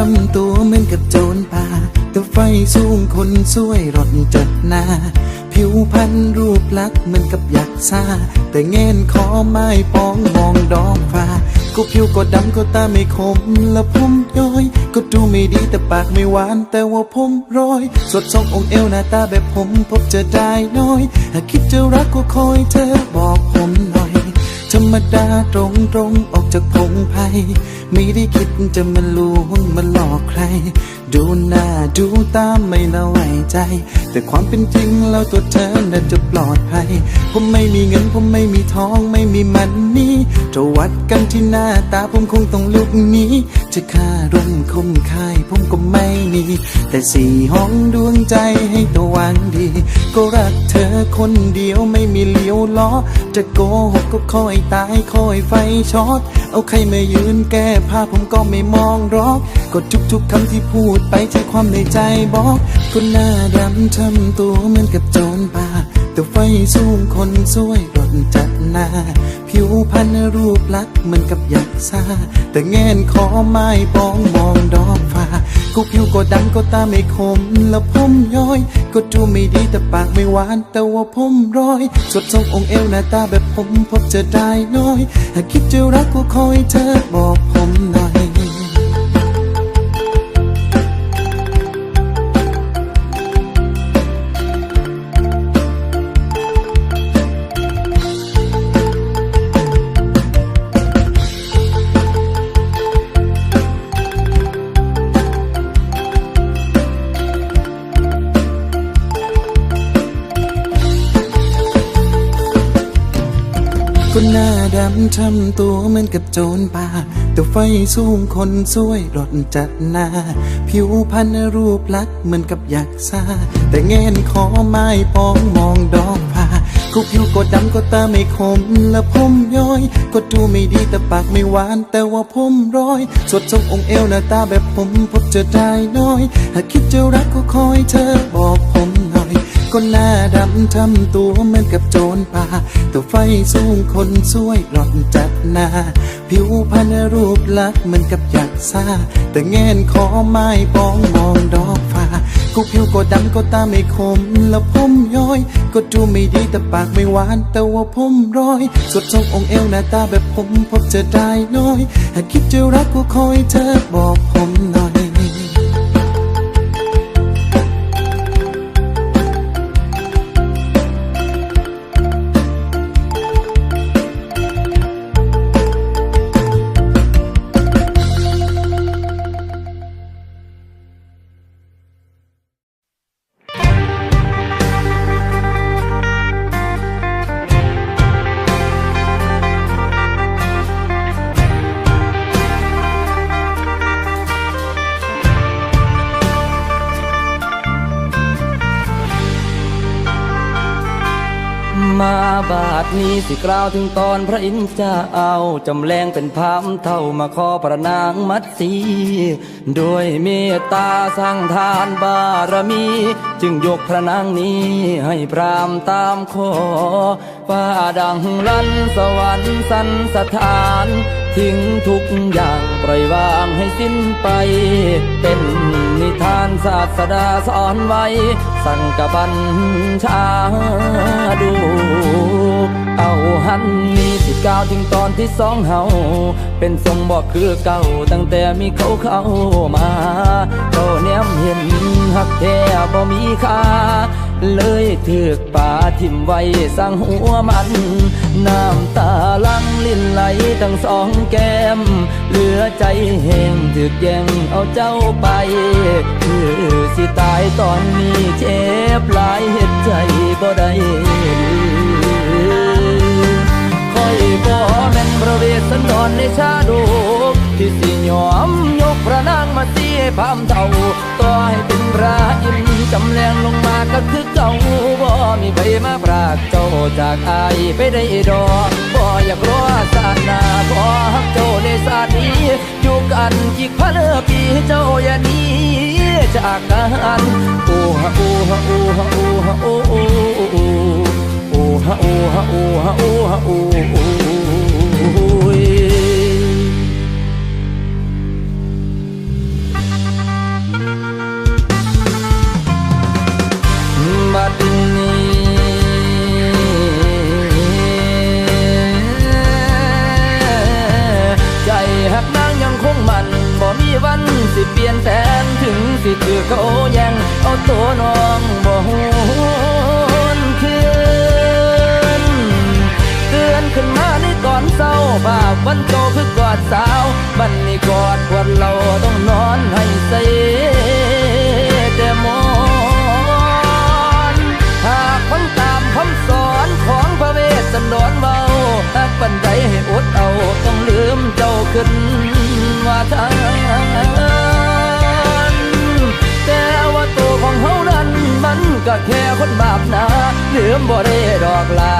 าดำทำตัวเหมือนกับโจรป่าแต่ไฟสูงคนสวยรถจัดหน้า ผิวพรรณรูปลักษณ์เหมือนกับยักษ์ซาแต่เงินคอไม้ปองมองดอกฟ้าก็ผิวก็ดำก็ตาไม่คมและผมย้อย ก็ดูไม่ดีแต่ปากไม่หวานแต่ว่าผมร้อย สดทรงองค์เอวหน้าตาแบบผมพบจะได้น้อย หากคิดจะรักก็คอยเธอบอกผมหน่อย ธรรมดาตรงตรงๆออกจากพงไพ่ไม่ได้คิดจะมาลวงมาหลอกใคร ดูหน้าดูตามไม่ละไว้ใจ แต่ความเป็นจริงแล้วตัวเธอน่าจะปลอดภัย ผมไม่มีเงินผมไม่มีทองไม่มีมันนี่จะวัดกันที่หน้าตาผมคงต้องลุกนี้ จะค่าร่มคมคายผมก็ไม่มี แต่สี่ห้องดวงใจให้ตัววางดี ก็รักเธอคนเดียวไม่มีเลี้ยวล้อ จะโกหกก็คอยตายคอยไฟช็อต เอาใครมายืนแก้ผ้าผมก็ไม่มองรอก ก็ทุกๆคำที่พูดไปใช่ความในใจบอกคนหน้าดำทำตัวเหมือนกับโจรป่าแต่ไฟสูงคนสวย จัดหน้า ผิวพรรณรูปลักษณ์เหมือนกับยักษ์ซาแต่เงินขอไม้ปองมองดอกฟ้าก็ผิวก็ดำก็ตาไม่คม แล้วผมย้อย ก็ดูไม่ดีแต่ปากไม่หวาน แต่ว่าผมร้อย สดทรงองค์เอวหน้าตาแบบผมพบจะได้น้อย หากคิดจะรักก็คอยเธอบอกผม หน่อยคนหน้าดำทำตัวเหมือนกับโจรป่าแต่ไฟสูงคนสวยรถจัดหน้า ผิวพรรณรูปลักษณ์เหมือนกับยักษ์ซาแต่เงินคอไม้ปองมองดอกผ้าก็ผิวก็ดำก็ตาไม่คมและผมย้อย ก็ดูไม่ดีแต่ปากไม่หวาน แต่ว่าผมร้อย สดทรงองค์เอวหน้าตาแบบผมพบจะได้น้อย หากคิดจะรักก็คอยเธอบอกผม หน่อยคนหน้าดำทำตัวเหมือนกับโจรป่าแต่ไฟสูงคนสวยหลอนจัดหน้า ผิวพรรณรูปลักษณ์เหมือนกับยักษ์ซาแต่เงินคอไม้ปองมองดอกฟ้าก็ผิวก็ดำก็ตาไม่คม แล้วผมย้อย ก็ดูไม่ดีแต่ปากไม่หวาน แต่ว่าผมร้อย สดทรงองค์เอวหน้าตาแบบผมพบจะได้น้อย หากคิดจะรักก็คอยเธอบอกผมหน่อย บาทนี้สิกล่าวถึงตอนพระอินทร์จะเอาจำแรงเป็นพามเท่ามาขอพระนางมัดสีด้วยเมตตาสร้างทานบารมี จึงยกพระนางนี้ให้พรามตามขอฟ้าดังลั่นสวรรค์สันสถาน ทิ้งทุกอย่างปล่อยวางให้สิ้นไป เป็นนิทานศาสดาสอนไว้ สั่งกับบัญชาดูเอาหันมีสิกล่าวถึงตอนที่สองเฮาเป็นทรงบอกคือเก่าตั้งแต่มีเขาเข้ามาเขาแนมเห็นหักแท้บ่มีค่า เลยถือกป่าทิมไว้สร้างหัวมัน น้ำตาลังลิ้นไหลทั้งสองแก้ม เหลือใจแห้งถือกแย่งเอาเจ้าไป คือสิตายตอนนี้เจ็บหลายเหตุใจบ่ได้คอยบ่แม่นพระเวสสันดรในชาดกที่สิยอมยกพระนางมาเสียพามเท่าต่อให้เป็นพระอินจำแรงลงมาก็คือ เก่าบ่มีใครมาพรากเจ้าจากอายไปได้ดอกบ่อยากรอศาสนาขอฮักเจ้าในศาตินี้อยู่กันจีกพันปีเจ้าอย่าหนี้จากกันโอ้ฮะโอ้ฮะโอ้ฮะโอ้ฮะโอโอ้โอ้โอ้โอ้ฮะโอ้ฮะโอ้ฮะโอ้ฮะโอ้ เขาแย่งเอาตัวน้องบ่หวนคืนเตือนขึ้นมาในตอนเศร้าภาพวันโตคือกอดสาวบันนี้กอดควรเราต้องนอนให้ใสแต่หมอนหากฟังตามคำสอนของพระเวสสันดรเบาหากปันใดให้อดเอาต้องลืมเจ้าขึ้นว่าทาง มันก็แค่คนบาปนะลืมบ่ได้ดอกลา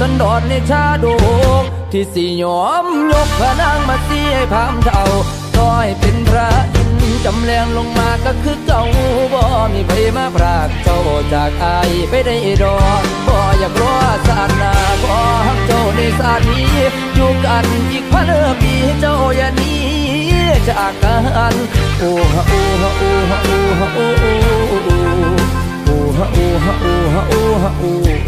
สันดรในชาดกที่สิยอมยกพระนางมาเสียพามเท่าต้อยเป็นพระอินจำแรงลงมาก็คือเจ้าบ่มีใครมาพรากเจ้าจากอายไปได้ดอกบ่อยากรอสาดหน้าบ่ฮักเจ้าในสานี้อยู่กันอีกพันปีเจ้าอย่านี้จากกันโอ้ฮะโอ้ฮะโอ้ฮะโอ้ฮะโอ้โอ้โอ้โอ้ฮะโอ้ฮะโอ้ฮะโอ้ฮะโอ้โอ้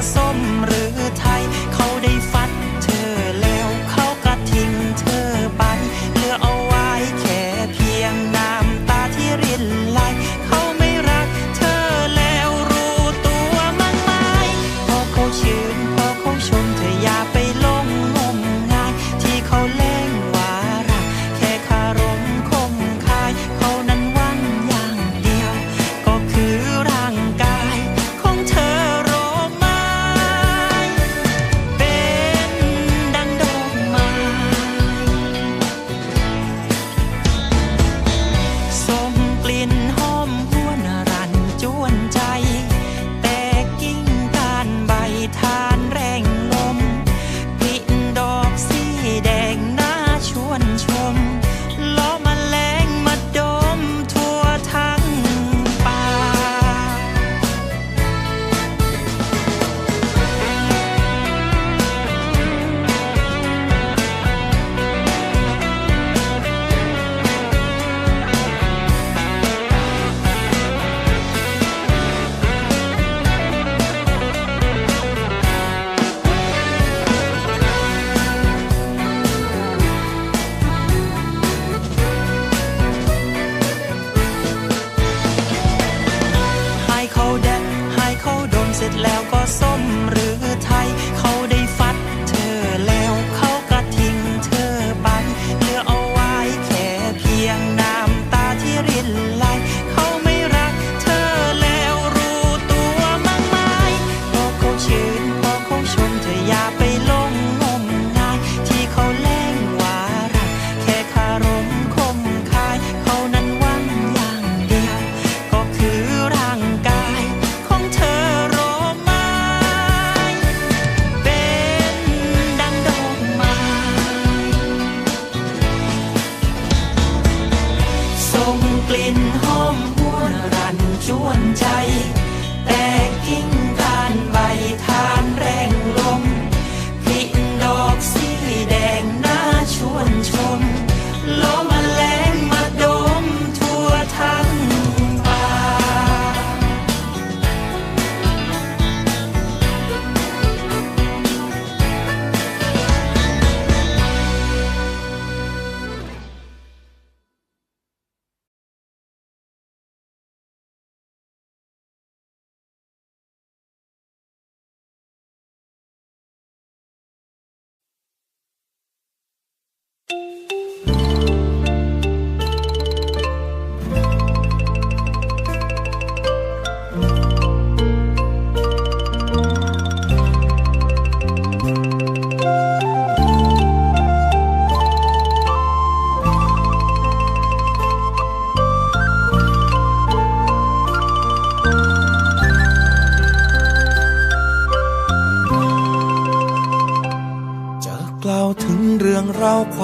I'm sorry.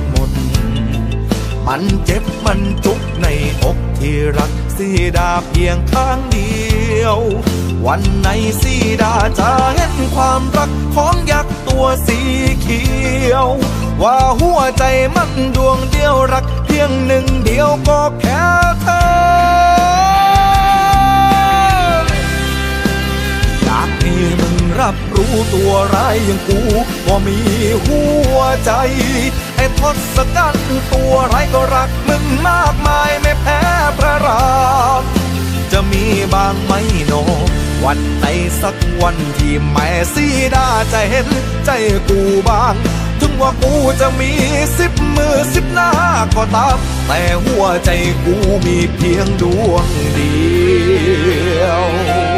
ห มันเจ็บมันจุกในอกที่รักสีดาเพียงข้างเดียว วันไหนสีดาจะเห็นความรักของยักษ์ตัวสีเขียว ว่าหัวใจมันดวงเดียวรักเพียงหนึ่งเดียวก็แค่เธออยากให้มึงรับรู้ตัวร้ายอย่างกูว่ามีหัวใจ อ้ทศกัณฐ์ตัวไรก็รักมึงมากมายไม่แพ้พระรามจะมีบางไหมโน วันไหนสักวันที่แม่สีดาจะเห็นใจกูบ้าง ถึงว่ากูจะมีสิบมือสิบหน้าก็ตาม แต่หัวใจกูมีเพียงดวงเดียว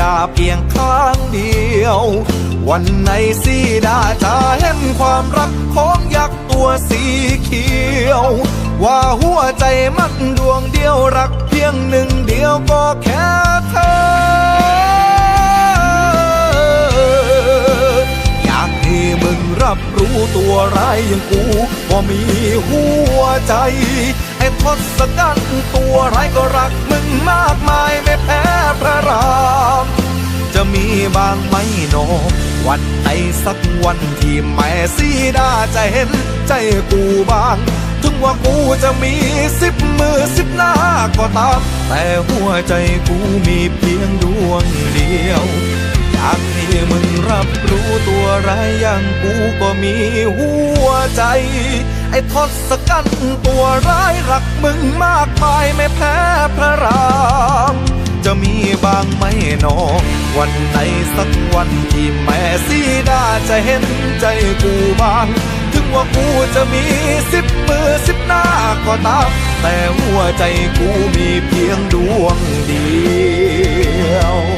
ดาเพียงข้างเดียว วันไหนสีดาจะเห็นความรักของยักษ์ตัวสีเขียว ว่าหัวใจมันดวงเดียวรักเพียงหนึ่งเดียวก็แค่เธอ อยากให้มึงรับรู้ตัวร้ายอย่างกูว่ามีหัวใจ ทศกัณฐ์ตัวร้ายก็รักมึงมากมายไม่แพ้พระราม จะมีบางไหมโนวันไหนสักวันที่แม่สีดาจะเห็นใจกูบ้าง ถึงว่ากูจะมีสิบมือสิบหน้าก็ตาม แต่หัวใจกูมีเพียงดวงเดียวากให้มึงรับรู้ตัวร้ายอย่างกูก็มีหัวใจ ไอ้ทศกัณฐ์ตัวร้ายรักมึงมากมายไม่แพ้พระรามจะมีบางไหมหนอวันไหนสักวันที่แม่สีดาจะเห็นใจกูบ้าง ถึงว่ากูจะมีสิบมือสิบหน้าก็ตาม แต่หัวใจกูมีเพียงดวงเดียว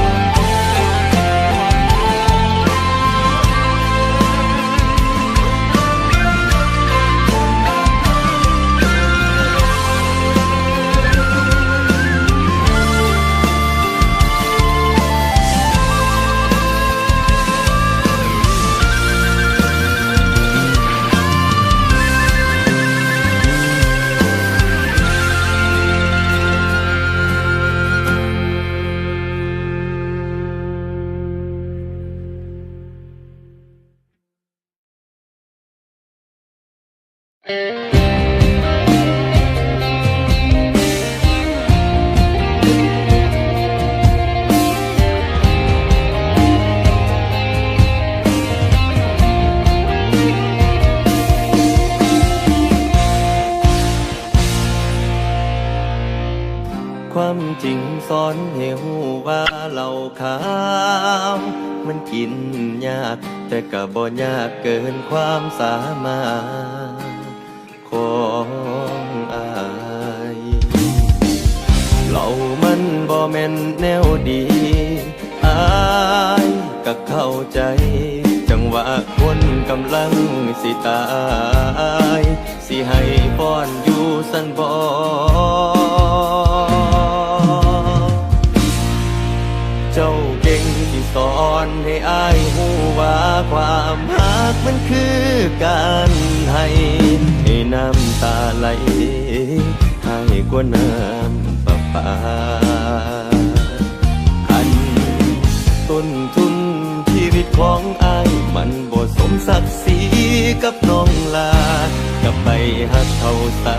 ความจริงสอนให้หูว่าเราขาวมันกินยาก แต่ก็บ่ยากเกินความสามารถ ของอายเรามันบ่แม่นแนวดีอายก็เข้าใจ จังหวะคนกำลังสิตาย สิให้ป้อนอยู่สันบอเจ้าเก่งที่สอนให้อายหูว่าความรักมันคือการให้ให้ น้ำตาไหลให้กว่าน้ำประปาอันต้นทุนชีวิตของอายมันบ่สมศักดิ์ศรีกับน้องลากับไปหักเขาสา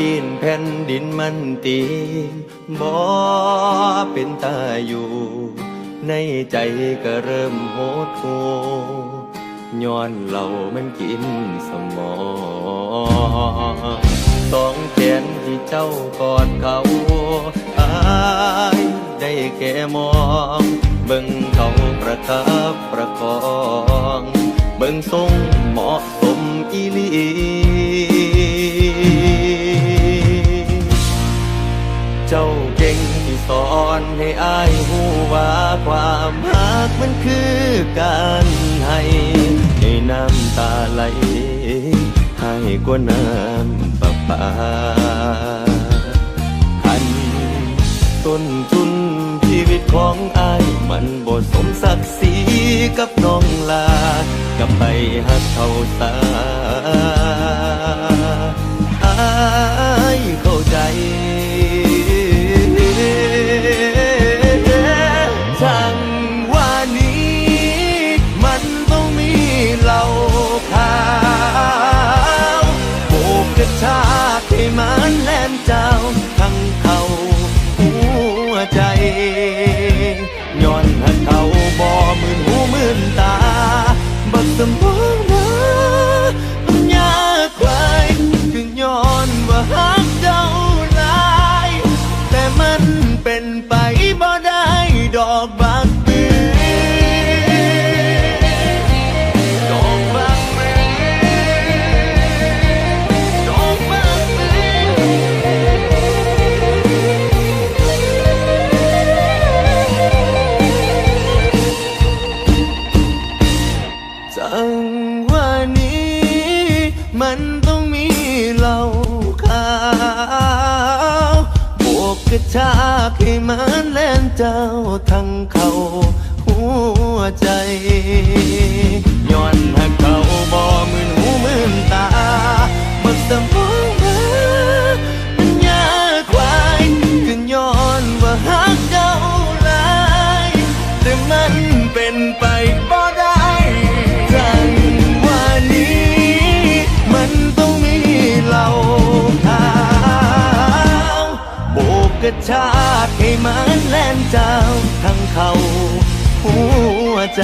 ปีนแผ่นดินมันตีบ่เป็นตาอยู่ ในใจก็เริ่มโหดหูย้อนเหล่ามันกินสมองสองแขนที่เจ้ากอดเขาอายได้แค่มองเบิ่งเขาประคับประคอง เบิ่งทรงเหมาะสมอีลี เจ้าเก่งที่สอนให้อายหูว่าความรักมันคือการให้ให้น้ำตาไหลให้กว่าน้ำประปาอันต้นทุนชีวิตของอายมันบ่สมศักดิ์ศรีกับน้องลากับไปหักเขาสาอายเข้าใจ ก อจังว่านี้ มันต้องมีเหล่าขาวบวกกระชากให้มันแล่นเจ้าทั้งเขาหัวใจย้อนหักเขาบ่มือนหูมือนตา ระชากให้มันแล่นเจ้าทั้งเขาหัวใจ